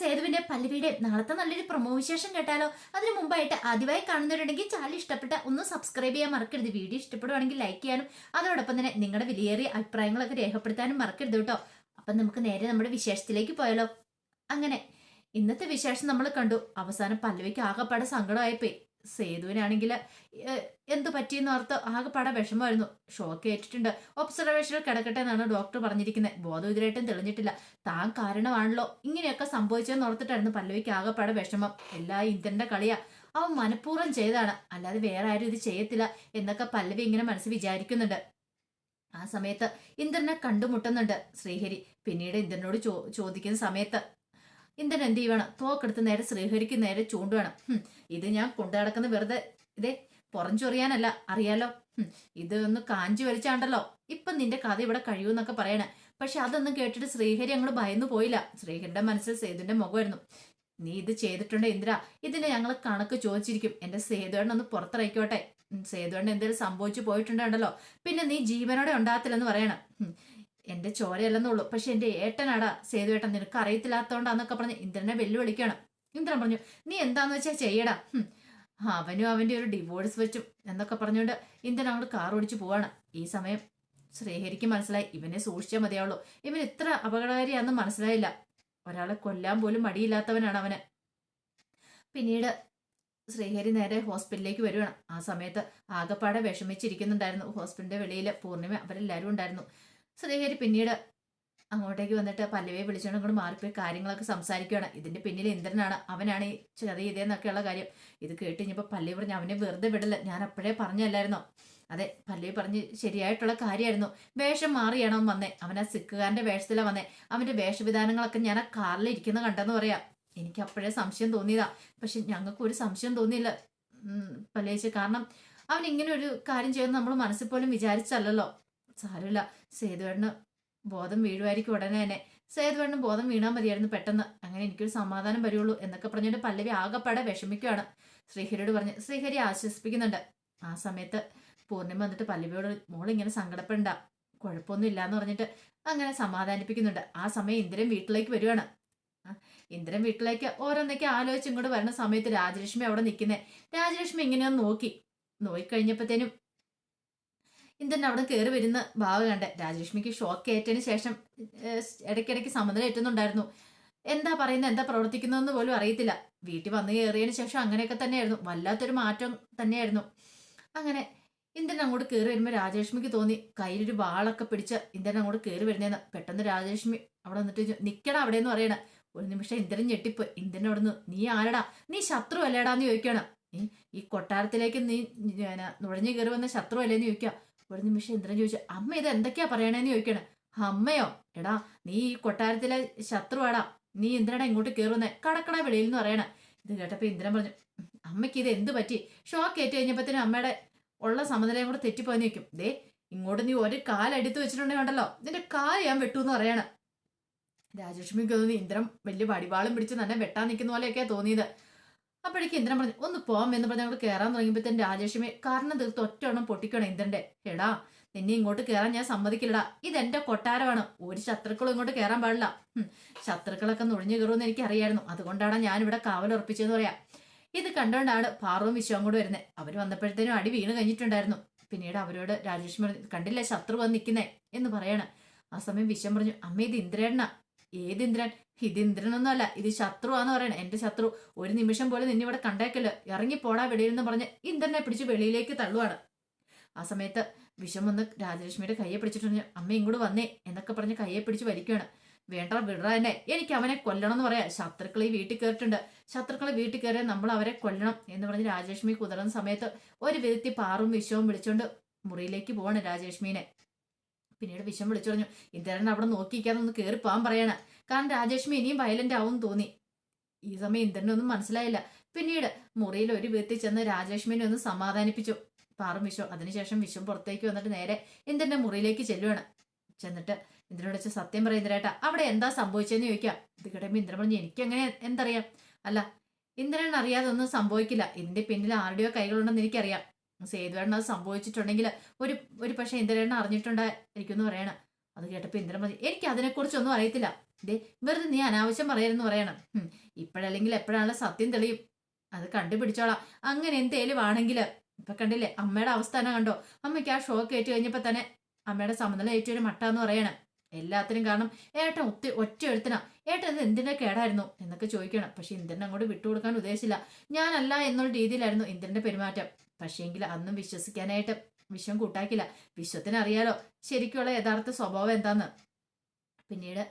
സേതുവിന്റെ പല്ലവിയുടെ നാളത്തെ നല്ലൊരു പ്രൊമോ വിശേഷം കേട്ടാലോ? അതിനു മുമ്പായിട്ട് ആദ്യമായി കാണുന്നവരുണ്ടെങ്കിൽ ചാനൽ ഇഷ്ടപ്പെട്ട ഒന്ന് സബ്സ്ക്രൈബ് ചെയ്യാൻ മറക്കരുത്. വീഡിയോ ഇഷ്ടപ്പെടുവാണെങ്കിൽ ലൈക്ക് ചെയ്യാനും അതോടൊപ്പം തന്നെ നിങ്ങളുടെ വിലയേറിയ അഭിപ്രായങ്ങളൊക്കെ രേഖപ്പെടുത്താനും മറക്കരുത് കേട്ടോ. അപ്പം നമുക്ക് നേരെ നമ്മുടെ വിശേഷത്തിലേക്ക് പോയാലോ. അങ്ങനെ ഇന്നത്തെ വിശേഷം നമ്മൾ കണ്ടു. അവസാനം പല്ലവിക്ക് ആകെപ്പാടെ സങ്കടമായിപ്പോയി. സേതുവിനാണെങ്കിൽ എന്ത് പറ്റിയെന്ന് ഓർത്ത് ആകെപ്പാടെ വിഷമമായിരുന്നു. ഷോക്ക് ഏറ്റിട്ടുണ്ട്. ഒബ്സർവേഷനിൽ കിടക്കട്ടെ എന്നാണ് ഡോക്ടർ പറഞ്ഞിരിക്കുന്നത് ബോധം ഇതിലായിട്ടും തെളിഞ്ഞിട്ടില്ല. താൻ കാരണമാണല്ലോ. ഇങ്ങനെയൊക്കെ സംഭവിച്ചതെന്ന് ഓർത്തിട്ടായിരുന്നു പല്ലവിക്ക് ആകെപ്പാടെ വിഷമം. എല്ലാ ഇന്ദ്രന്റെ കളിയാ. അവൻ മനഃപൂർവം ചെയ്താണ് അല്ലാതെ വേറെ ആരും ഇത് ചെയ്യത്തില്ല എന്നൊക്കെ പല്ലവി ഇങ്ങനെ മനസ്സ് വിചാരിക്കുന്നുണ്ട്. ആ സമയത്ത് ഇന്ദ്രനെ കണ്ടുമുട്ടുന്നുണ്ട് ശ്രീഹരി. പിന്നീട് ഇന്ദ്രനോട് ചോ ചോദിക്കുന്ന സമയത്ത് ഇന്ദ്രൻ എന്ത് ചെയ്യണം തോക്കെടുത്ത് നേരെ ശ്രീഹരിക്ക് നേരെ ചൂണ്ടുവേണം. ഇത് ഞാൻ കൊണ്ടു നടക്കുന്ന വെറുതെ ഇതേ പുറഞ്ചൊറിയാനല്ല അറിയാലോ? ഇത് ഒന്ന് കാഞ്ചി വലിച്ചാണ്ടല്ലോ. ഇപ്പൊ നിന്റെ കഥ ഇവിടെ കഴിയൂന്നൊക്കെ പറയണേ. പക്ഷെ അതൊന്നും കേട്ടിട്ട് ശ്രീഹരി അങ്ങോട്ട് ഭയന്നു പോയില്ല. ശ്രീഹരിന്റെ മനസ്സിൽ സേതുവിന്റെ മുഖമായിരുന്നു. നീ ഇത് ചെയ്തിട്ടുണ്ട് ഇന്ദ്ര? ഇതിന് ഞങ്ങൾ കണക്ക് ചോദിച്ചിരിക്കും. എന്റെ സേതുവേണ്ണ ഒന്ന് പുറത്തിറക്കോട്ടെ സേതുവേണ്ണ എന്തെങ്കിലും സംഭവിച്ചു പോയിട്ടുണ്ടല്ലോ. പിന്നെ നീ ജീവനോടെ ഉണ്ടാകത്തില്ലെന്ന് പറയണം. എന്റെ ചോരയല്ലെന്നുള്ളൂ. പക്ഷെ എന്റെ ഏട്ടനാടാ സേതുവേട്ടൻ നിനക്ക് അറിയത്തില്ലാത്തോണ്ടാന്നൊക്കെ പറഞ്ഞ് ഇന്ദ്രനെ വെല്ലുവിളിക്കണം. ഇന്ദ്രൻ പറഞ്ഞു നീ എന്താന്ന് വെച്ചാ ചെയ്യടാ? അവനും അവന്റെ ഒരു ഡിവോഴ്സ് വെച്ചും എന്നൊക്കെ പറഞ്ഞുകൊണ്ട് ഇന്ദ്രൻ അങ്ങോട്ട് കാർ ഓടിച്ചു പോവാണ്. ഈ സമയം ശ്രീഹരിക്ക് മനസ്സിലായി ഇവനെ സൂക്ഷിച്ചാൽ മതിയാവുള്ളൂ. ഇവൻ ഇത്ര അപകടകാരിയാണെന്ന് മനസ്സിലായില്ല. ഒരാളെ കൊല്ലാൻ പോലും മടിയില്ലാത്തവനാണ് അവന്. പിന്നീട് ശ്രീഹരി നേരെ ഹോസ്പിറ്റലിലേക്ക് വരുവാണ്. ആ സമയത്ത് ആകപ്പാടെ വിഷമിച്ചിരിക്കുന്നുണ്ടായിരുന്നു. ഹോസ്പിറ്റലിന്റെ വെളിയിൽ പൂർണിമ അവരെല്ലാവരും ഉണ്ടായിരുന്നു. ശ്രീഹരി പിന്നീട് അങ്ങോട്ടേക്ക് വന്നിട്ട് പല്ലവിയെ വിളിച്ചുകൊണ്ട് അങ്ങോട്ട് മാറിപ്പോയി കാര്യങ്ങളൊക്കെ സംസാരിക്കുകയാണ് ഇതിന്റെ പിന്നിൽ ഇന്ദ്രനാണ്. അവനാണ് ഈ ചെറിയ ഇതേന്നൊക്കെയുള്ള കാര്യം. ഇത് കേട്ട് കഴിഞ്ഞപ്പോൾ പല്ലവി പറഞ്ഞു അവനെ വെറുതെ വിടില്ല? ഞാൻ അപ്പോഴേ പറഞ്ഞല്ലായിരുന്നോ അതെ പല്ലവി പറഞ്ഞ് ശരിയായിട്ടുള്ള കാര്യമായിരുന്നു. വേഷം മാറിയാണ് വന്നേ? അവൻ ആ സിക്കുകാരന്റെ വേഷത്തിലാണ് വന്നേ. അവന്റെ വേഷവിധാനങ്ങളൊക്കെ ഞാൻ ആ കാറിൽ ഇരിക്കുന്ന കണ്ടെന്ന് പറയാം. എനിക്ക് അപ്പോഴേ സംശയം തോന്നിയതാ. പക്ഷെ ഞങ്ങൾക്ക് ഒരു സംശയം തോന്നിയില്ല. പല്ലേച്ച് കാരണം അവൻ ഇങ്ങനെ ഒരു കാര്യം ചെയ്യുന്ന നമ്മൾ മനസ്സിൽ പോലും വിചാരിച്ചല്ലല്ലോ. സാരമില്ല. സേതുവേട്ടന് ബോധം വീഴുമായിരിക്കും ഉടനെ തന്നെ. സേതുവേണ്ണ ബോധം വീണാൽ മതിയായിരുന്നു പെട്ടെന്ന്. അങ്ങനെ എനിക്കൊരു സമാധാനം വരുള്ളൂ എന്നൊക്കെ പറഞ്ഞിട്ട് പല്ലവി ആകെപ്പാടെ വിഷമിക്കുകയാണ് ശ്രീഹരിയോട് പറഞ്ഞ് ശ്രീഹരി ആശ്വസിപ്പിക്കുന്നുണ്ട്. ആ സമയത്ത് പൂർണിമ വന്നിട്ട് പല്ലവിയോട് മോൾ ഇങ്ങനെ സങ്കടപ്പെടണ്ട കുഴപ്പമൊന്നും ഇല്ലാന്ന് പറഞ്ഞിട്ട് അങ്ങനെ സമാധാനിപ്പിക്കുന്നുണ്ട്. ആ സമയം ഇന്ദ്രൻ വീട്ടിലേക്ക് വരുവാണ്. ഇന്ദ്രൻ വീട്ടിലേക്ക് ഓരോന്നൊക്കെ ആലോചിച്ച് ഇങ്ങോട്ട് വരുന്ന സമയത്ത് രാജലക്ഷ്മി അവിടെ നിൽക്കുന്നേ. രാജലക്ഷ്മി ഇങ്ങനെയൊന്ന് നോക്കി. നോക്കിക്കഴിഞ്ഞപ്പോഴത്തേനും ഇന്ദ്രൻ അവിടെ കയറി വരുന്ന ഭാവ കണ്ട. രാജലക്ഷ്മിക്ക് ഷോക്ക് ഏറ്റതിന് ശേഷം ഇടയ്ക്കിടയ്ക്ക് സമനില എത്തുന്നുണ്ടായിരുന്നു എന്താ പറയുന്നത് എന്താ പ്രവർത്തിക്കുന്നതെന്ന് പോലും അറിയത്തില്ല. വീട്ടിൽ വന്നു കയറിയതിന് ശേഷം അങ്ങനെയൊക്കെ തന്നെയായിരുന്നു. വല്ലാത്തൊരു മാറ്റം തന്നെയായിരുന്നു. അങ്ങനെ ഇന്ദ്രൻ അങ്ങോട്ട് കയറി വരുമ്പോൾ രാജലക്ഷ്മിക്ക് തോന്നി കയ്യിലൊരു വാളൊക്കെ പിടിച്ച് ഇന്ദ്രൻ അങ്ങോട്ട് കയറി വരുന്നതെന്ന് പെട്ടെന്ന് രാജലക്ഷ്മി അവിടെ നിന്നിട്ട് നിൽക്കണം അവിടെ എന്ന് പറയണ. ഒരു നിമിഷം ഇന്ദ്രൻ ഞെട്ടിപ്പോയി. ഇന്ദ്രൻ അവിടെ നിന്ന് നീ ആരടാ? നീ ശത്രു അല്ലേടാന്ന് ചോദിക്കണം ഈ കൊട്ടാരത്തിലേക്ക് നീ നുഴഞ്ഞു കയറി വന്ന ശത്രു അല്ലേന്ന് ചോദിക്കാം ഒരു നിമിഷം ഇന്ദ്രൻ ചോദിച്ചു അമ്മ ഇത് എന്തൊക്കെയാ പറയണേന്ന് ചോദിക്കണം. അമ്മയോ? എടാ നീ ഈ കൊട്ടാരത്തിലെ ശത്രുവാടാ. നീ ഇന്ദ്രനെ ഇങ്ങോട്ട് കയറുന്നേ കടക്കട വെളിയിൽ എന്ന് പറയണ. ഇത് കേട്ടപ്പോ ഇന്ദ്രൻ പറഞ്ഞു അമ്മയ്ക്ക് ഇത് എന്ത് പറ്റി? ഷോക്ക് ഏറ്റ് കഴിഞ്ഞപ്പോഴത്തേനും അമ്മയുടെ ഉള്ള സമനിലയും കൂടെ തെറ്റിപ്പോയി നിൽക്കും ദേ ഇങ്ങോട്ട് നീ ഒരു കാലെടുത്ത് വെച്ചിട്ടുണ്ടെങ്കിൽ നിന്റെ കാൽ ഞാൻ വെട്ടു എന്ന് പറയണ. രാജലക്ഷ്മിക്ക് തോന്നി ഇന്ദ്രൻ വലിയ വടിവാളും പിടിച്ച് തന്നെ വെട്ടാൻ നിൽക്കുന്ന പോലെയൊക്കെയാ തോന്നിയത്. അപ്പോഴേക്ക് ഇന്ദ്രൻ പറഞ്ഞു ഒന്ന് പോവാം എന്ന് പറഞ്ഞ് അങ്ങോട്ട് കയറാൻ തുടങ്ങിയപ്പോൾ തന്നെ രാജലക്ഷ്മി കാരണം തീർത്ത് ഒറ്റ പൊട്ടിക്കണം ഇന്ദ്രന്റെ. എടാ നിന്നെ ഇങ്ങോട്ട് കയറാൻ ഞാൻ സമ്മതിക്കില്ലടാ. ഇതെന്റെ കൊട്ടാരമാണ്. ഒരു ശത്രുക്കളും ഇങ്ങോട്ട് കയറാൻ പാടില്ല. ശത്രുക്കളൊക്കെ നുഴഞ്ഞു കയറുമെന്ന് എനിക്ക് അറിയായിരുന്നു അതുകൊണ്ടാണ് ഞാൻ ഇവിടെ കാവൽ കാവലുറപ്പിച്ചതെന്ന് പറയാം. ഇത് കണ്ടുകൊണ്ടാണ് പാർവവും വിശ്വം കൂടെ വരുന്നത് അവർ വന്നപ്പോഴത്തേനും അടി വീണ് കഴിഞ്ഞിട്ടുണ്ടായിരുന്നു. പിന്നീട് അവരോട് രാജേഷ് പറഞ്ഞു കണ്ടില്ല ശത്രു വന്ന് നിൽക്കുന്നേ എന്ന് പറയാണ്. ആ സമയം വിശ്വം പറഞ്ഞു അമ്മ ഇത് ഇന്ദ്രേണ്ണ ഏത് ഇന്ദ്രൻ? ഇത് ഇന്ദ്രനൊന്നും അല്ല ഇത് ശത്രുവാന്ന് പറയണേ. എന്റെ ശത്രു. ഒരു നിമിഷം പോലും നിന്നെ ഇവിടെ കണ്ടേക്കല്ലോ ഇറങ്ങി പോടാ വെളിയിൽ എന്ന് പറഞ്ഞ് ഇന്ദ്രനെ പിടിച്ച് വെളിയിലേക്ക് തള്ളുവാണ്. ആ സമയത്ത് വിഷം വന്ന് രാജലക്ഷ്മിയുടെ കയ്യെ പിടിച്ചിട്ട് അമ്മ ഇങ്ങോട്ട് വന്നേ എന്നൊക്കെ പറഞ്ഞ് കയ്യെ പിടിച്ച് വലിക്കുകയാണ് വേണ്ട വിടറ തന്നെ എനിക്ക് അവനെ കൊല്ലണം എന്ന് പറയാം. ശത്രുക്കൾ ഈ വീട്ടിൽ കയറിയിട്ടുണ്ട് ശത്രുക്കളെ വീട്ടിൽ കയറിയാൽ നമ്മൾ അവരെ കൊല്ലണം എന്ന് പറഞ്ഞ് രാജലക്ഷ്മി കുതിർന്ന സമയത്ത് ഒരു വിധത്തിൽ പാറും വിഷവും വിളിച്ചുകൊണ്ട് മുറിയിലേക്ക് പോവാണ് രാജലക്ഷ്മിനെ. പിന്നീട് വിഷം വിളിച്ചു പറഞ്ഞു ഇന്ദ്രൻ അവിടെ നോക്കിയിരിക്കാതെ ഒന്ന് കയറി പോകാൻ പറയണ. കാരണം രാജേഷ്മി ഇനിയും വയലന്റ് ആവും തോന്നി. ഈ സമയം ഇന്ദ്രനൊന്നും മനസ്സിലായില്ല. പിന്നീട് മുറിയിൽ ഒരു വീട്ടിൽ ചെന്ന് രാജലക്ഷ്മിനെ ഒന്ന് സമാധാനിപ്പിച്ചു. പാറും വിശ്വം അതിനുശേഷം വിശ്വം പുറത്തേക്ക് വന്നിട്ട് നേരെ ഇന്ദ്രന്റെ മുറിയിലേക്ക് ചെല്ലുവാണ്. ചെന്നിട്ട് ഇന്ദ്രനോട് വെച്ച് സത്യം പറയും ഇന്ദ്രേട്ടാ അവിടെ എന്താ സംഭവിച്ചതെന്ന് ചോദിക്കാം. ഇത് കിടമ്പോ ഇന്ദ്രൻ പറഞ്ഞു എനിക്കങ്ങനെ എന്തറിയാം? അല്ല ഇന്ദ്രൻ അറിയാതെ ഒന്നും സംഭവിക്കില്ല. ഇതിന്റെ പിന്നിൽ ആരുടെയോ കൈകളുണ്ടെന്ന് എനിക്കറിയാം. സേതുവേട്ടൻ അത് സംഭവിച്ചിട്ടുണ്ടെങ്കിൽ ഒരു ഒരു പക്ഷേ ഇന്ദ്രേണ്ണ അറിഞ്ഞിട്ടുണ്ടായിരിക്കും എന്ന് പറയണം. അത് കേട്ടപ്പോൾ ഇന്ദ്രൻ പറഞ്ഞു എനിക്ക് അതിനെക്കുറിച്ചൊന്നും അറിയത്തില്ല. ദേ വെറുതെ നീ അനാവശ്യം പറയരുന്ന് പറയണം. ഇപ്പോഴല്ലെങ്കിൽ എപ്പോഴാണല്ലോ സത്യം തെളിയും. അത് കണ്ടുപിടിച്ചോളാം. അങ്ങനെ എന്തേലും ആണെങ്കിൽ ഇപ്പൊ കണ്ടില്ലേ അമ്മയുടെ അവസ്ഥ തന്നെ കണ്ടോ? അമ്മയ്ക്ക് ആ ഷോക്ക് ഏറ്റു കഴിഞ്ഞപ്പോൾ തന്നെ അമ്മയുടെ സമനില ഏറ്റൊരു മട്ടാന്ന് പറയണം. എല്ലാത്തിനും കാരണം ഏട്ടൻ ഒത്തി ഒറ്റ എഴുത്തിനാ ഏട്ടൻ ഇത് എന്തിന്റെ കേടായിരുന്നു എന്നൊക്കെ ചോദിക്കണം. പക്ഷെ ഇന്ദ്രനെ അങ്ങോട്ട് വിട്ടുകൊടുക്കാൻ ഉദ്ദേശിച്ചില്ല. ഞാനല്ല എന്നുള്ള രീതിയിലായിരുന്നു ഇന്ദ്രന്റെ പെരുമാറ്റം. പക്ഷേങ്കിൽ അന്നും വിശ്വസിക്കാനായിട്ട് വിഷം കൂട്ടാക്കില്ല. വിശ്വത്തിനറിയാലോ ശരിക്കുള്ള യഥാർത്ഥ സ്വഭാവം എന്താന്ന്. പിന്നീട്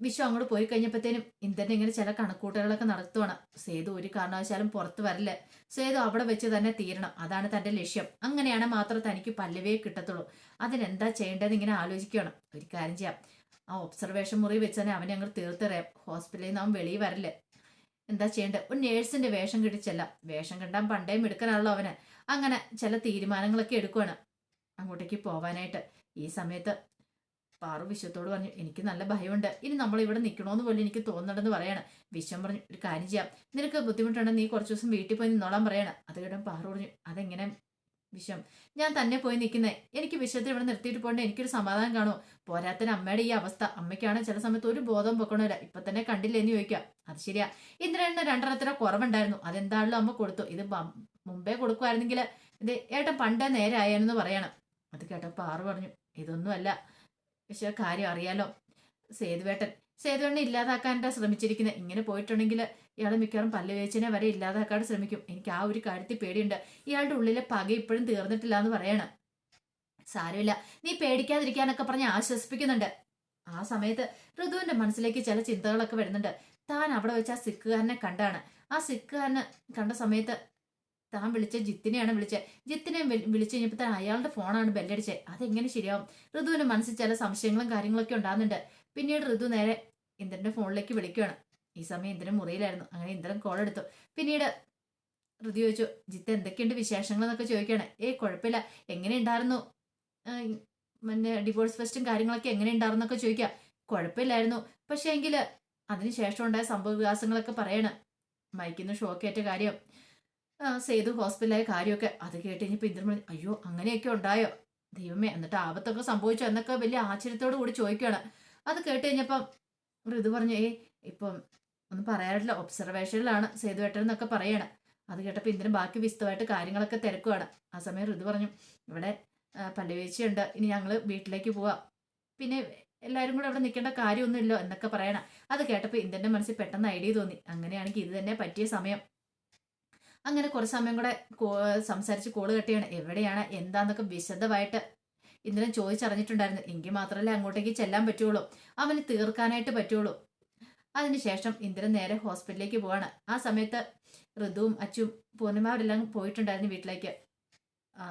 വിശ്വം അങ്ങോട്ട് പോയി കഴിഞ്ഞപ്പോഴത്തേനും ഇന്ദ്രൻ ഇങ്ങനെ ചില കണക്കൂട്ടലുകളൊക്കെ നടത്തുവാണ്. സേതു ഒരു കാരണവശാലും പുറത്ത് വരില്ല. സേതു അവിടെ വെച്ച് തന്നെ തീരണം. അതാണ് തന്റെ ലക്ഷ്യം. അങ്ങനെയാണ് മാത്രം തനിക്ക് പല്ലവേ കിട്ടത്തുള്ളൂ. അതിനെന്താ ചെയ്യേണ്ടതെന്ന് ഇങ്ങനെ ആലോചിക്കണം ഒരു കാര്യം ചെയ്യാം. ആ ഒബ്സർവേഷൻ മുറി വെച്ച് തന്നെ അവനെ അങ്ങ് തീർത്തറിയാം. ഹോസ്പിറ്റലിൽ നിന്ന് അവൻ വെളിയിൽ വരില്ലേ. എന്താ ചെയ്യേണ്ടത് ഒരു നേഴ്സിന്റെ വേഷം കിട്ടിച്ചല്ല. വേഷം കിട്ടാൻ പണ്ടേ എടുക്കാനാണല്ലോ അവന്. അങ്ങനെ ചില തീരുമാനങ്ങളൊക്കെ എടുക്കുവാണ്. അങ്ങോട്ടേക്ക് പോവാനായിട്ട്. ഈ സമയത്ത് പാറു വിശ്വത്തോട് പറഞ്ഞു എനിക്ക് നല്ല ഭയമുണ്ട്. ഇനി നമ്മൾ ഇവിടെ നിൽക്കണമെന്ന് പോലും എനിക്ക് തോന്നുന്നുണ്ടെന്ന് പറയണം. വിശ്വം പറഞ്ഞു ഒരു കാര്യം ചെയ്യാം. നിനക്ക് ബുദ്ധിമുട്ടുണ്ടെങ്കിൽ നീ കുറച്ച് ദിവസം വീട്ടിൽ പോയി നിന്നോളാൻ പറയണം. അത് കേട്ടോ പാറു പറഞ്ഞു അതെങ്ങനെ വിശ്വം ഞാൻ തന്നെ പോയി നിൽക്കുന്നേ. എനിക്ക് വിശ്വത്തിൽ ഇവിടെ നിർത്തിയിട്ട് പോകേണ്ട? എനിക്കൊരു സമാധാനം കാണുമോ? പോരാത്തിന് അമ്മയുടെ ഈ അവസ്ഥ. അമ്മയ്ക്കാണ് ചില സമയത്ത് ഒരു ബോധം പൊക്കണമില്ല. ഇപ്പൊ തന്നെ കണ്ടില്ലേ എന്ന് ചോദിക്കാം അത് ശരിയാ. ഇന്ദ്രനെ രണ്ടെണ്ണത്തിന് കുറവുണ്ടായിരുന്നു. അതെന്താണല്ലോ അമ്മ കൊടുത്തു? ഇത് മുമ്പേ കൊടുക്കുമായിരുന്നെങ്കിൽ ഇത് ഏട്ടൻ പണ്ടേ നേരെ ആയെന്ന് പറയണം. അത് കേട്ടപ്പോൾ ആറ് പറഞ്ഞു. ഇതൊന്നുമല്ല. പക്ഷെ കാര്യം അറിയാലോ. സേതുവേട്ടൻ സേതുവേട്ടനെ ഇല്ലാതാക്കാനാ ശ്രമിച്ചിരിക്കുന്നത് ഇങ്ങനെ പോയിട്ടുണ്ടെങ്കിൽ ഇയാൾ മിക്കവാറും പല്ല് വേച്ചനെ വരെ ഇല്ലാതാക്കാൻ ശ്രമിക്കും. എനിക്ക് ആ ഒരു കാര്യത്തിൽ പേടിയുണ്ട്. ഇയാളുടെ ഉള്ളിലെ പക ഇപ്പോഴും തീർന്നിട്ടില്ല എന്ന് പറയണം. സാരമില്ല. നീ പേടിക്കാതിരിക്കാനൊക്കെ പറഞ്ഞ് ആശ്വസിപ്പിക്കുന്നുണ്ട്. ആ സമയത്ത് ഋതുവിന്റെ മനസ്സിലേക്ക് ചില ചിന്തകളൊക്കെ വരുന്നുണ്ട്. താൻ അവിടെ വെച്ച് ആ സിക്കുകാരനെ കണ്ടാണ്. ആ സിക്കുകാരനെ കണ്ട സമയത്ത് താൻ വിളിച്ച ജിത്തിനെയാണ് വിളിച്ചത്. ജിത്തിനെ വിളിച്ചു കഴിഞ്ഞപ്പോൾ താൻ അയാളുടെ ഫോണാണ് ബെല്ലടിച്ചത്. അതെങ്ങനെ ശരിയാവും? ഋതുവിന്റെ മനസ്സിൽ ചില സംശയങ്ങളും കാര്യങ്ങളൊക്കെ ഉണ്ടാകുന്നുണ്ട്. പിന്നീട് ഋതു നേരെ ഇന്ദ്രന്റെ ഫോണിലേക്ക് വിളിക്കുകയാണ്. ഈ സമയം ഇന്ദ്രൻ മുറിയിലായിരുന്നു. അങ്ങനെ ഇന്ദ്രൻ കോൾ എടുത്തു. പിന്നീട് ഋതു ചോദിച്ചു ജിത്ത് എന്തൊക്കെയുണ്ട് വിശേഷങ്ങൾ? എന്നൊക്കെ ചോദിക്കുകയാണ്. ഏയ് കുഴപ്പമില്ല. എങ്ങനെ ഉണ്ടായിരുന്നു? പിന്നെ ഡിവോഴ്സ് ഫെസ്റ്റും കാര്യങ്ങളൊക്കെ എങ്ങനെ ഉണ്ടായിരുന്നൊക്കെ ചോദിക്കാം കുഴപ്പമില്ലായിരുന്നു. പക്ഷേ എങ്കിൽ അതിനുശേഷം ഉണ്ടായ സംഭവ വികാസങ്ങളൊക്കെ പറയണം. മയക്കുന്ന ഷോക്കേറ്റ കാര്യം സേതു ഹോസ്പിറ്റലായ കാര്യമൊക്കെ അത് കേട്ട് കഴിഞ്ഞപ്പോൾ ഇന്ദ്രൻ അയ്യോ അങ്ങനെയൊക്കെ ഉണ്ടായോ? ദൈവമേ എന്നിട്ട് ആപത്തൊക്കെ സംഭവിച്ചോ? എന്നൊക്കെ വലിയ ആശ്ചര്യത്തോടു കൂടി ചോദിക്കുകയാണ്. അത് കേട്ട് കഴിഞ്ഞപ്പം ഋതു പറഞ്ഞു ഏ ഇപ്പം ഒന്നും പറയാറില്ല ഒബ്സർവേഷനിലാണ് സേതുവേട്ടൻ എന്നൊക്കെ പറയണം. അത് കേട്ടപ്പോൾ ഇന്ദ്രൻ ബാക്കി വിശദമായിട്ട് കാര്യങ്ങളൊക്കെ തിരക്കുവാണ്. ആ സമയം ഋതു പറഞ്ഞു ഇവിടെ പല്ലുവീഴ്ചയുണ്ട്. ഇനി ഞങ്ങൾ വീട്ടിലേക്ക് പോവാം. പിന്നെ എല്ലാവരും കൂടെ അവിടെ നിൽക്കേണ്ട കാര്യമൊന്നുമില്ലോ എന്നൊക്കെ പറയണം. അത് കേട്ടപ്പോൾ ഇന്ദ്രന്റെ മനസ്സിൽ പെട്ടെന്ന് ഐഡിയ തോന്നി. അങ്ങനെയാണെങ്കിൽ ഇത് തന്നെ പറ്റിയ സമയം. അങ്ങനെ കുറച്ച് സമയം കൂടെ സംസാരിച്ച് കോൾ കെട്ടിയാണ് എവിടെയാണ് എന്താന്നൊക്കെ വിശദമായിട്ട് ഇന്ദ്രൻ ചോദിച്ചറിഞ്ഞിട്ടുണ്ടായിരുന്നു എങ്കിൽ മാത്രമല്ലേ അങ്ങോട്ടേക്ക് ചെല്ലാൻ പറ്റുള്ളൂ? അവന് തീർക്കാനായിട്ട് പറ്റുള്ളൂ. അതിനുശേഷം ഇന്ദ്രൻ നേരെ ഹോസ്പിറ്റലിലേക്ക് പോവാണ്. ആ സമയത്ത് ഋതുവും അച്ചും പൂർണിമ അവരെല്ലാം പോയിട്ടുണ്ടായിരുന്നു വീട്ടിലേക്ക്. ആ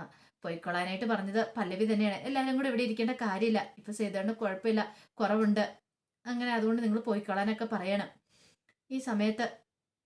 പോയിക്കൊള്ളാനായിട്ട് പറഞ്ഞത് പല്ലവി തന്നെയാണ്. എല്ലാവരും കൂടെ ഇവിടെ ഇരിക്കേണ്ട കാര്യമില്ല. ഇപ്പൊ ചെയ്തോണ്ട് കുഴപ്പമില്ല കുറവുണ്ട്. അങ്ങനെ അതുകൊണ്ട് നിങ്ങൾ പോയിക്കൊള്ളാനൊക്കെ പറയണം. ഈ സമയത്ത്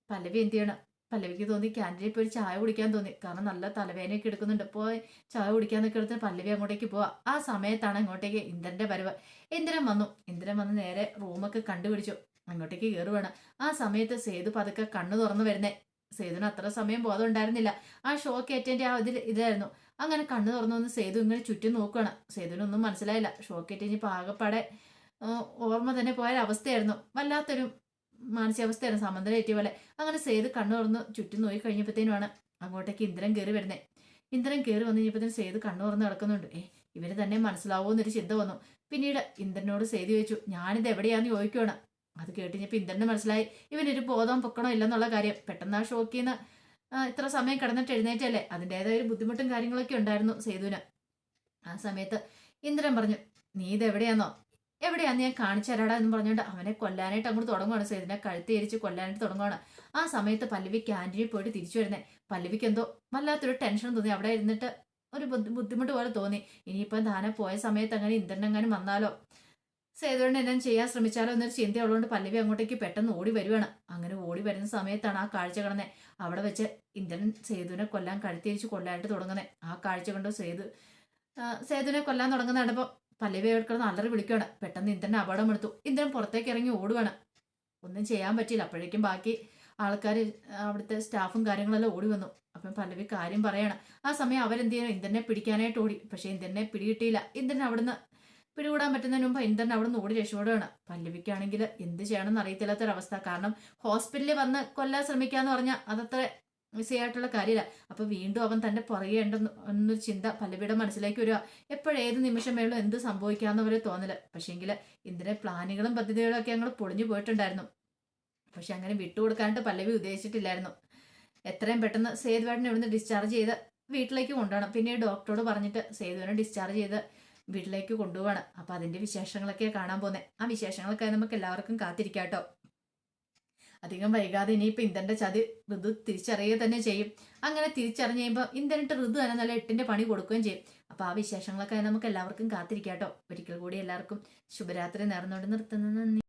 പല്ലവി എന്ത് ചെയ്യണം? പല്ലവിക്ക് തോന്നി ക്യാന്റീനിൽ പോയി ചായ കുടിക്കാൻ തോന്നി. കാരണം നല്ല തലവേദനയൊക്കെ എടുക്കുന്നുണ്ട്. പോയി ചായ കുടിക്കാൻ എടുത്ത് പല്ലവി അങ്ങോട്ടേക്ക് പോവാ. ആ സമയത്താണ് അങ്ങോട്ടേക്ക് ഇന്ദ്രന്റെ വരവ്. ഇന്ദ്രൻ വന്നു. ഇന്ദ്രൻ വന്ന് നേരെ റൂമൊക്കെ കണ്ടുപിടിച്ചു. അങ്ങോട്ടേക്ക് കയറുവാണ് ആ സമയത്ത് സേതു പതുക്കെ കണ്ണു തുറന്നു വരുന്നേ. സേതുവിന് അത്ര സമയം ബോധം ഉണ്ടായിരുന്നില്ല ആ ഷോക്ക് ഏറ്റതിന്റെ ആ ഇതിൽ ഇതായിരുന്നു. അങ്ങനെ കണ്ണു തുറന്നു വന്ന് സേതു ഇങ്ങനെ ചുറ്റും നോക്കുകയാണ് സേതുവിനൊന്നും മനസ്സിലായില്ല. ഷോക്ക് ഏറ്റഞ്ഞ് പാകപ്പാടെ ഓർമ്മ തന്നെ പോയൊരവസ്ഥയായിരുന്നു. വല്ലാത്തൊരു മാനസികാവസ്ഥയായിരുന്നു സമന്തരം ഏറ്റിയ പോലെ അങ്ങനെ സേതു കണ്ണു തുറന്ന് ചുറ്റും നോക്കി കഴിഞ്ഞപ്പോഴത്തേനുമാണ് അങ്ങോട്ടേക്ക് ഇന്ദ്രൻ കയറി വരുന്നത് ഇന്ദ്രൻ കയറി വന്നു കഴിഞ്ഞപ്പോഴത്തേനും സേതു കണ്ണു തുറന്ന് കിടക്കുന്നുണ്ട് ഏ ഇവർ തന്നെ മനസ്സിലാവോ എന്നൊരു ചിന്ത വന്നു. പിന്നീട് ഇന്ദ്രനോട് സേതു ചോദിച്ചു ഞാനിത് എവിടെയാന്ന് ചോദിക്കുകയാണ് അത് കേട്ടിഞ്ഞപ്പോൾ ഇന്ദ്രന് മനസ്സിലായി ഇവനൊരു ബോധം പൊക്കണോ ഇല്ലെന്നുള്ള കാര്യം. പെട്ടെന്ന് ആ ഷോക്കിൽ നിന്ന് ഇത്ര സമയം കിടന്നിട്ട് എഴുന്നേറ്റല്ലേ? അതിന്റെതായ ഒരു ബുദ്ധിമുട്ടും കാര്യങ്ങളൊക്കെ ഉണ്ടായിരുന്നു സേതുവിന്. ആ സമയത്ത് ഇന്ദ്രൻ പറഞ്ഞു നീ ഇത് എവിടെയാന്നോ ഞാൻ കാണിച്ചു തരാടാ എന്ന് പറഞ്ഞുകൊണ്ട് അവനെ കൊല്ലാനായിട്ട് അങ്ങോട്ട് തുടങ്ങുകയാണ് സേതുവിനെ കഴുത്തി എരിച്ച് കൊല്ലാനായിട്ട് തുടങ്ങുകയാണ് ആ സമയത്ത് പല്ലവി ക്യാന്റീനിൽ പോയിട്ട് തിരിച്ചു വരുന്നത് പല്ലവിക്ക് എന്തോ വല്ലാത്തൊരു ടെൻഷൻ തോന്നി. അവിടെ ഇരുന്നിട്ട് ഒരു ബുദ്ധിമുട്ട് പോലെ തോന്നി. ഇനിയിപ്പം താനെ പോയ സമയത്ത് അങ്ങനെ ഇന്ദ്രനെങ്ങാനും വന്നാലോ? സേതുവിനെ എന്നാ ചെയ്യാൻ ശ്രമിച്ചാലോ എന്നൊരു ചിന്തയുള്ളതുകൊണ്ട് പല്ലവി അങ്ങോട്ടേക്ക് പെട്ടെന്ന് ഓടി വരുവാണ്. അങ്ങനെ ഓടി വരുന്ന സമയത്താണ് ആ കാഴ്ച കാണുന്നത് അവിടെ വെച്ച് ഇന്ദ്രൻ സേതുവിനെ കൊല്ലാൻ കഴുത്തിരിച്ച് കൊല്ലാനായിട്ട് തുടങ്ങുന്നത് ആ കാഴ്ച കണ്ടു സേതു സേതുവിനെ കൊല്ലാൻ തുടങ്ങുന്ന കണ്ടപ്പോൾ പല്ലവി കിടന്ന് അലറി പെട്ടെന്ന് ഇന്ദ്രൻ അപകടം എടുത്തു. ഇന്ദ്രൻ പുറത്തേക്ക് ഇറങ്ങി ഓടുവാണ്. ഒന്നും ചെയ്യാൻ പറ്റിയില്ല. അപ്പോഴേക്കും ബാക്കി ആൾക്കാർ അവിടുത്തെ സ്റ്റാഫും കാര്യങ്ങളെല്ലാം ഓടി വന്നു. അപ്പം പല്ലവി കാര്യം പറയണം. ആ സമയം അവരെന്ത് ചെയ്യണം? ഇന്ദ്രനെ പിടിക്കാനായിട്ട് ഓടി. പക്ഷേ ഇന്ദ്രനെ പിടികിട്ടിയില്ല. ഇന്ദ്രൻ അവിടുന്ന് പിടികൂടാൻ പറ്റുന്നതിന് മുമ്പ് ഇന്ദ്രൻ അവിടെ നിന്ന് ഓടി രക്ഷപ്പെടുകയാണ് പല്ലവിക്കാണെങ്കിൽ എന്ത് ചെയ്യണമെന്ന് അറിയത്തില്ലാത്തൊരവസ്ഥ. കാരണം ഹോസ്പിറ്റലിൽ വന്ന് കൊല്ലാൻ ശ്രമിക്കാന്ന് പറഞ്ഞാൽ അതത്ര ഈസി ആയിട്ടുള്ള കാര്യമില്ല. അപ്പൊ വീണ്ടും അവൻ തന്റെ പുറകെ ഉണ്ടെന്ന് എന്നൊരു ചിന്ത പല്ലവിയുടെ മനസ്സിലേക്ക് വരിക. എപ്പോഴേത് നിമിഷം വേണം എന്ത് സംഭവിക്കാന്ന് വരെ തോന്നൽ. പക്ഷേങ്കിൽ ഇതിന്റെ പ്ലാനുകളും പദ്ധതികളും ഒക്കെ ഞങ്ങൾ പൊളിഞ്ഞു പോയിട്ടുണ്ടായിരുന്നു. പക്ഷെ അങ്ങനെ വിട്ടുകൊടുക്കാനായിട്ട് പല്ലവി ഉദ്ദേശിച്ചിട്ടില്ലായിരുന്നു. എത്രയും പെട്ടെന്ന് സേതുവേട്ടനെ ഇവിടുന്ന് ഡിസ്ചാർജ് ചെയ്ത് വീട്ടിലേക്ക് കൊണ്ടുപോകണം. പിന്നെ ഡോക്ടറോട് പറഞ്ഞിട്ട് സേതുവിനെ ഡിസ്ചാർജ് ചെയ്ത് വീട്ടിലേക്ക് കൊണ്ടുപോവാണ്. അപ്പൊ അതിന്റെ വിശേഷങ്ങളൊക്കെ കാണാൻ പോകുന്നത് ആ വിശേഷങ്ങളൊക്കെ നമുക്ക് എല്ലാവർക്കും കാത്തിരിക്കാം അധികം വൈകാതെ ഇനിയിപ്പോൾ ഇന്ദ്രന്റെ ചതി ഋതു തിരിച്ചറിയുക തന്നെ ചെയ്യും. അങ്ങനെ തിരിച്ചറിഞ്ഞ് കഴിയുമ്പോൾ ഇന്ദ്രനിട്ട് ഋതു തന്നെ നല്ല എട്ടിന്റെ പണി കൊടുക്കുകയും ചെയ്യും. അപ്പോൾ ആ വിശേഷങ്ങളൊക്കെ നമുക്ക് എല്ലാവർക്കും കാത്തിരിക്കാം കേട്ടോ ഒരിക്കൽ കൂടി എല്ലാവർക്കും ശുഭരാത്രി നേർന്നുകൊണ്ട് നിർത്തുന്നു. നന്ദി.